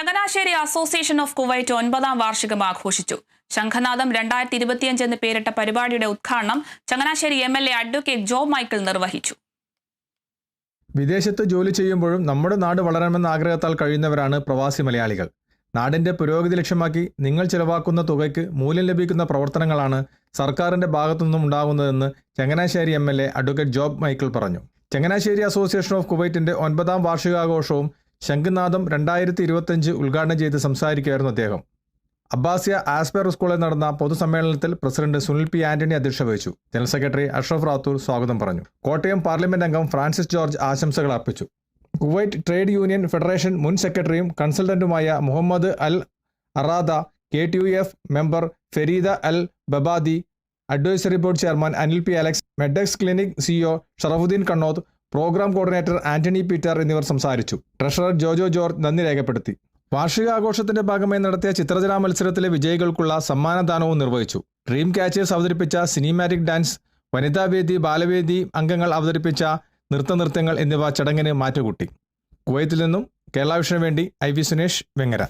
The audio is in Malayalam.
ചങ്ങനാശ്ശേരി അസോസിയേഷൻ ഓഫ് കുവൈറ്റ് ഒൻപതാം വാർഷികം ആഘോഷിച്ചു. ശംഖനാഥം രണ്ടായിരത്തി ഇരുപത്തിയഞ്ച് എന്ന് പേരിട്ട പരിപാടിയുടെ ഉദ്ഘാടനം Changanassery M L A advocate Job Michael നിർവഹിച്ചു. വിദേശത്ത് ജോലി ചെയ്യുമ്പോഴും നമ്മുടെ നാട് വളരണമെന്ന ആഗ്രഹത്താൽ കഴിയുന്നവരാണ് പ്രവാസി മലയാളികൾ. നാടിന്റെ പുരോഗതി ലക്ഷ്യമാക്കി നിങ്ങൾ ചിലവാക്കുന്ന തുകയ്ക്ക് മൂല്യം ലഭിക്കുന്ന പ്രവർത്തനങ്ങളാണ് സർക്കാരിന്റെ ഭാഗത്തുനിന്നും ഉണ്ടാകുന്നതെന്ന് Changanassery M L A advocate Job Michael പറഞ്ഞു. ചങ്ങനാശ്ശേരി അസോസിയേഷൻ ഓഫ് കുവൈറ്റിന്റെ ഒൻപതാം വാർഷികാഘോഷവും ശംഖുനാഥം രണ്ടായിരത്തി ഇരുപത്തിയഞ്ച് ഉദ്ഘാടനം ചെയ്ത് സംസാരിക്കുകയായിരുന്നു അദ്ദേഹം. അബ്ബാസിയ ആസ്പെയർ സ്കൂളിൽ നടന്ന പൊതുസമ്മേളനത്തിൽ പ്രസിഡന്റ് സുനിൽ പി ആന്റണി അധ്യക്ഷത വഹിച്ചു. ജനറൽ സെക്രട്ടറി അഷ്റഫ് റാത്തൂർ സ്വാഗതം പറഞ്ഞു. കോട്ടയം പാർലമെന്റ് അംഗം ഫ്രാൻസിസ് ജോർജ് ആശംസകൾ അർപ്പിച്ചു. കുവൈറ്റ് ട്രേഡ് യൂണിയൻ ഫെഡറേഷൻ മുൻ സെക്രട്ടറിയും കൺസൾട്ടന്റുമായ Mohammed Al Arada K T U F member Farida Al Babadi advisory board chairman Anil P Alex Medex clinic CEO Sharafuddeen Kannoth programme coordinator Antony Peter എന്നിവർ സംസാരിച്ചു. ട്രഷറർ ജോജോ ജോർജ് നന്ദി രേഖപ്പെടുത്തി. വാർഷികാഘോഷത്തിന്റെ ഭാഗമായി നടത്തിയ ചിത്രരചനാ മത്സരത്തിലെ വിജയികൾക്കുള്ള സമ്മാനദാനവും നിർവഹിച്ചു. ഡ്രീം ക്യാച്ചേഴ്സ് അവതരിപ്പിച്ച സിനിമാറ്റിക് ഡാൻസ് വനിതാവേദി ബാലവേദി അംഗങ്ങൾ അവതരിപ്പിച്ച നൃത്തനൃത്യങ്ങൾ എന്നിവ ചടങ്ങിന് മാറ്റുകൂട്ടി. കുവൈത്തിൽ നിന്നും കേരള വേണ്ടി ഐ വി സുനേഷ് വെങ്ങര.